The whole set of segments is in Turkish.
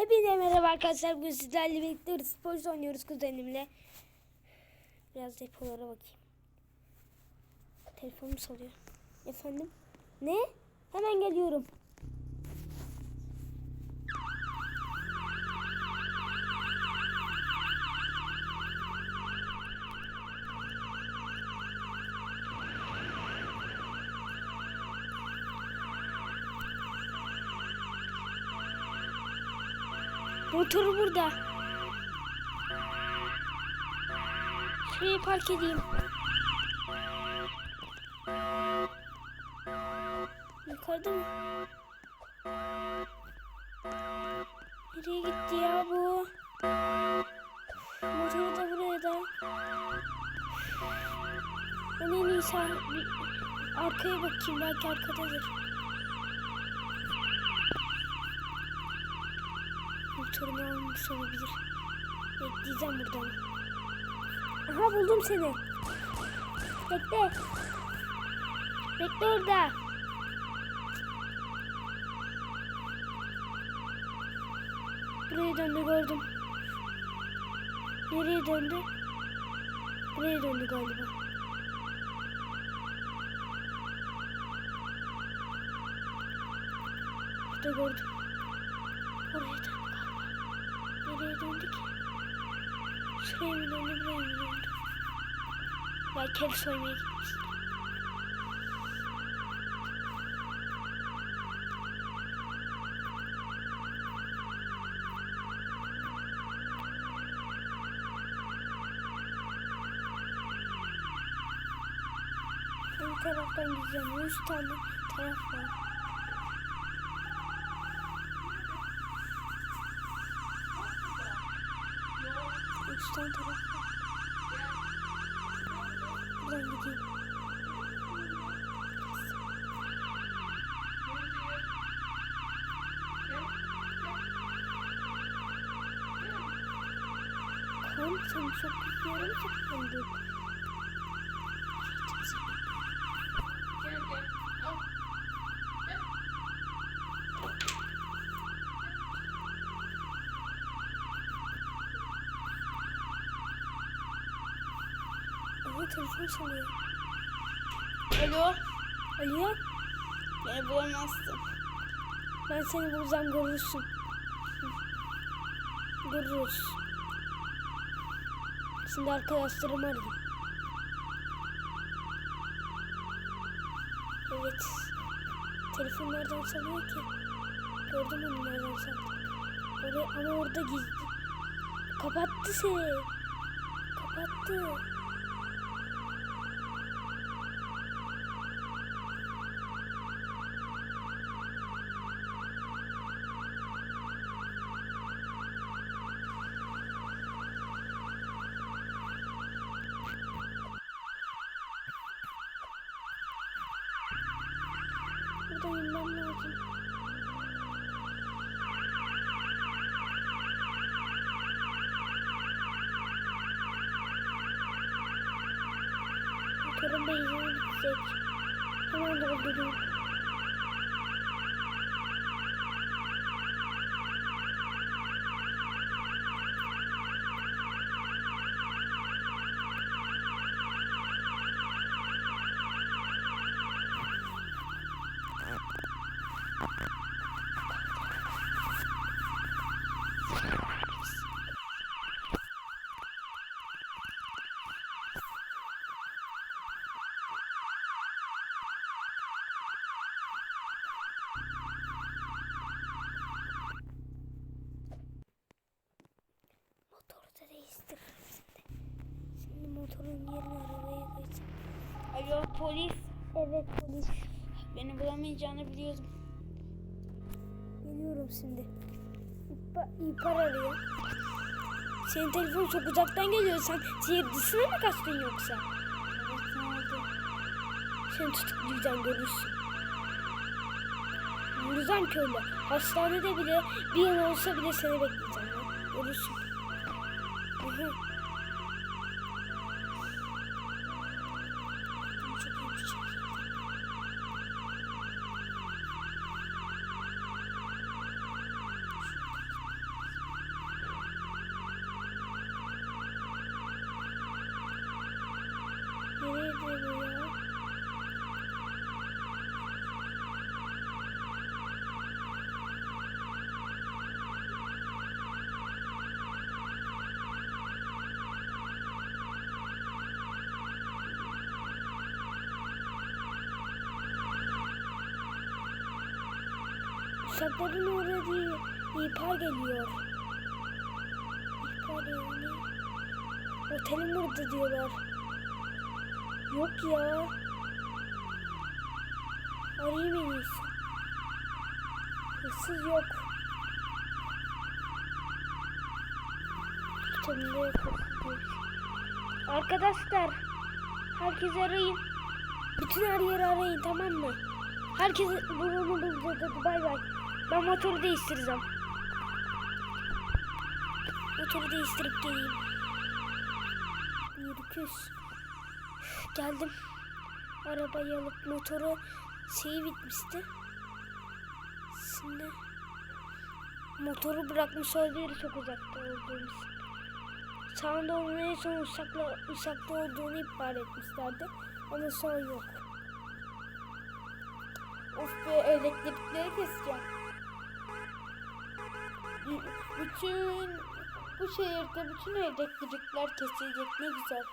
Hepinize merhaba arkadaşlar. Bugün sizlerle birlikte polis oynuyoruz kuzenimle. Biraz depolara bakayım. Telefonum salıyor. Efendim? Ne? Hemen geliyorum. Motoru burada. Şuraya park edeyim. Yukarıda mı? Nereye gitti ya bu? Motoru da buraya da. Ben en iyisi arkaya bakayım belki arkadadır. Motorumu almış olabilir. Bekleyeceğim buradan. Aha buldum seni. Bekle. Bekle orada. Buraya döndü gördüm. Nereye döndü? Buraya döndü galiba. Burada gördüm. Oraya döndü galiba. Nereye döndü ki? Şuraya mı döndü, buraya mı döndü? Belki el soymaya gitmiş. Bir taraftan gideceğim. 100 tane taraf var. Üç tane taraf. Buradan gideyim. Kan çok üzüyorum saklandı. Ama telefon çalıyor. Alo, Aliye beni bulamazsın. ben seni bulacağım görürsün. Görürüz. Şimdi arkadaşlarımı arayayım. Evet. Telefon nereden çalıyor ki? Gördüm onu nereden çaldı. Oraya, ama orada gizli. Kapattı seni. Kapattı. Buradan inmem lazım. Motorun benzini bitecek. Hemen doldurayım. Motoru değiştiririm şimdi. Motorun yerine arabaya koyacağım. Alo polis, Evet polis. beni bulamayacağını biliyordum. Geliyorum şimdi. İhbar arıyor. Senin telefon çok uzaktan geliyor. Sen şehir dışına mı kaçtın yoksa? Evet ne oldu? Seni tutuklayacağım görürsün. Vuracağım köyle. Hastanede bile bir an olsa bile seni bekleyeceğim. Görürsün. Oh, Uçakların uğradığı ihbar geliyor. İhbar yani. Otelim burada diyorlar. Yok ya. Arayayım en iyisi. Hırsız yok. Yok. Arkadaşlar. Herkes arayın. Bütün her yeri arayın tamam mı? Herkes bunu. Hadi bay bay. Ben motoru değiştireceğim. Motoru değiştirip geleyim. Yürüküz. Geldim. Arabayı alıp motoru şeyi bitmişti. Şimdi motoru bırakmış olabilir çok uzakta olduğumuz. Sağında onun en son uçakla, uçakta olduğunu ihbar etmişlerdi. Ama son yok. Of be elektrikleri keseceğim. Bütün bu şehirde bütün elektrikler kesilecek ne güzel.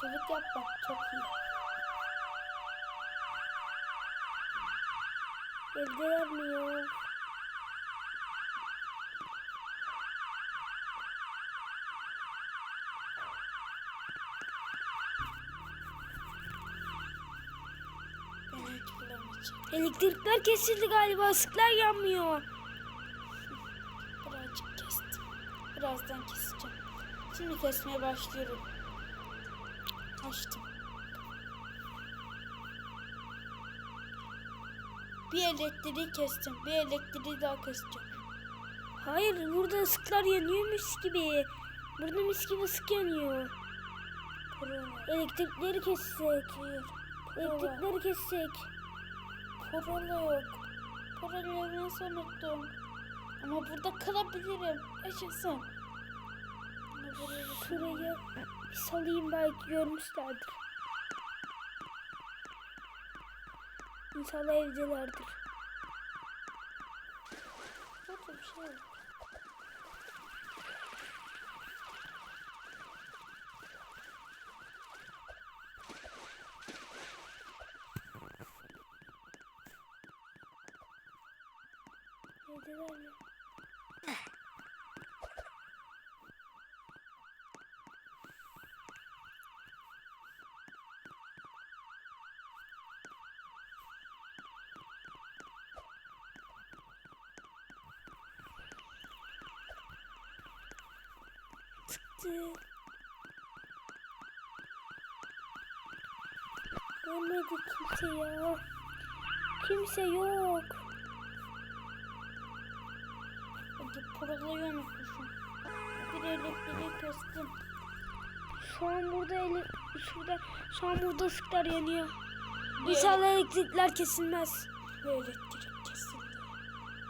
Kötülük yapma çok iyi. Evdeler mi ya? Beni hiç bulamayacak. Elektrikler kesildi galiba. Işıklar yanmıyor. Birazcık kestim. Birazdan keseceğim. Şimdi kesmeye başlıyorum. Açtım. Bir elektriği kestim. Bir elektriği daha keseceğim. Hayır burada ışıklar yanıyormuş gibi. Burada mis gibi ısı yanıyor. Elektrikleri kessek. Elektrikleri kessek. Parola yok. Parolayı nasıl unuttum? Ama burada kalabilirim. Yaşasın. Şurayı bir salayım belki görmüşlerdir. İnşallah evdelerdir. Burada bir şey yok. Evdeler mi? Çıktı. Görmedi kimse ya. Kimse yok. Hadi parolayı unutmuşum. Bir elektriği kestim. Şu an burada ele, şurada şu an burada ışıklar yanıyor. Bir İnşallah elektrikler kesilmez. Bir elektrik kesildi.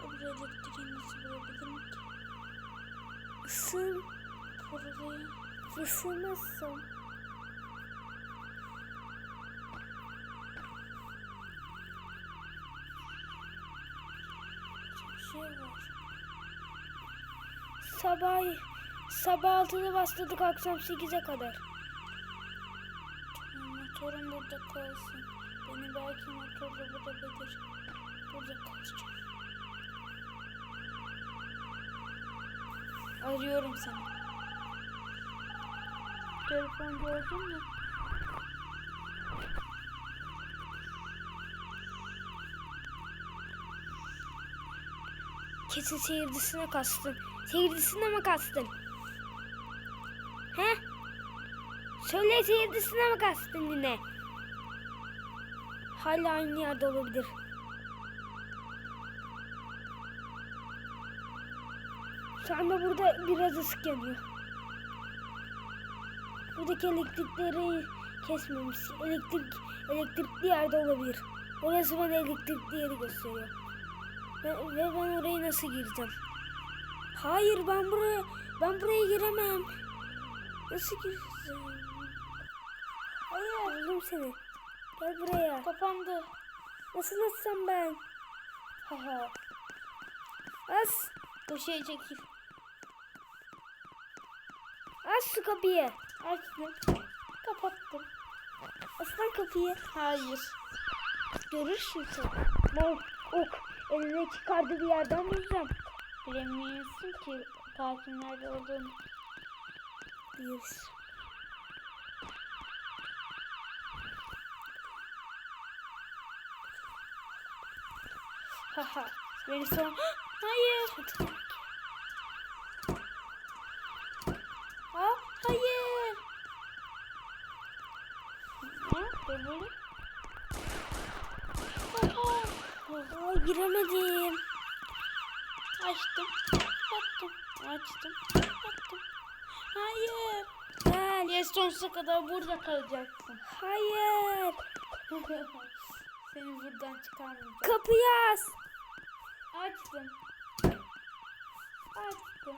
Öbür elektriği nasıl bulabilirim ki? Isın, Isınmazsın. bir şey var. Sabah sabah 6'da başladık akşam 8'e kadar. Motorum burada kalsın. Beni belki motorla bulabilir. Burada kalacağım. Arıyorum seni. Telefon gördün mü? Kesin seyircisine kastın. Seyircisine mi kastın? He? Söyle seyircisine mi kastın yine? Hala aynı yerde olabilir. Şu anda burada biraz ısık yanıyor. Buradaki elektrikleri kesmemiş. Elektrik, elektrikli yerde olabilir. Orası bana elektrikli yeri gösteriyor. Ve, ve ben oraya nasıl gireceğim? Hayır ben buraya ben buraya giremem. Nasıl gireceğim? Hayır buldum seni. Gel buraya. Kapandı. Nasıl açsam ben? Haha. As. Köşeye çekil. As şu kapıyı. Açtım. Kapattım. Aslan kapıyı. Hayır. Görürsün sen. Ok, ok. Eline çıkardı bir yerden bulacağım. Bilemiyorsun ki katil nerede olduğunu. Yes. Haha. Beni son... Hayır. Ha, hayır. Aha. Ay giremedim. Açtım. Attım. Açtım. Attım. Hayır. Gel. Yes sonsuza kadar burada kalacaksın. Hayır. Seni buradan çıkarmayacağım. Kapıyı as. Açtım. Açtım.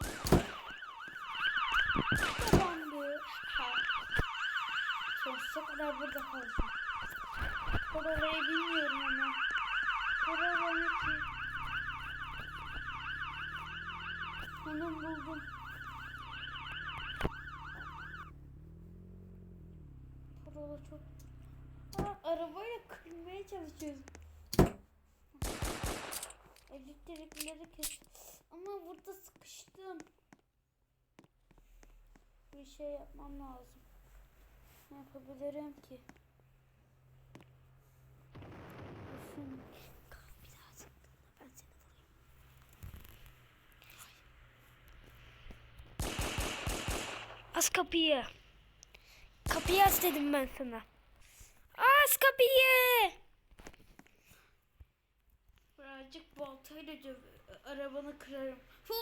Kapandı. Ha. Sonsuza kadar burada kalacağım. Orayı bilmiyorum ama. Orayı ki. Onu buldum. Parola çok... Aa, arabayla kırmaya çalışıyoruz. Elektrikleri kes. Ama burada sıkıştım. Bir şey yapmam lazım. Ne yapabilirim ki? Düşün. As kapıyı. Kapıyı as dedim ben sana. As kapıyı. Birazcık baltayla arabanı kırarım. Hı!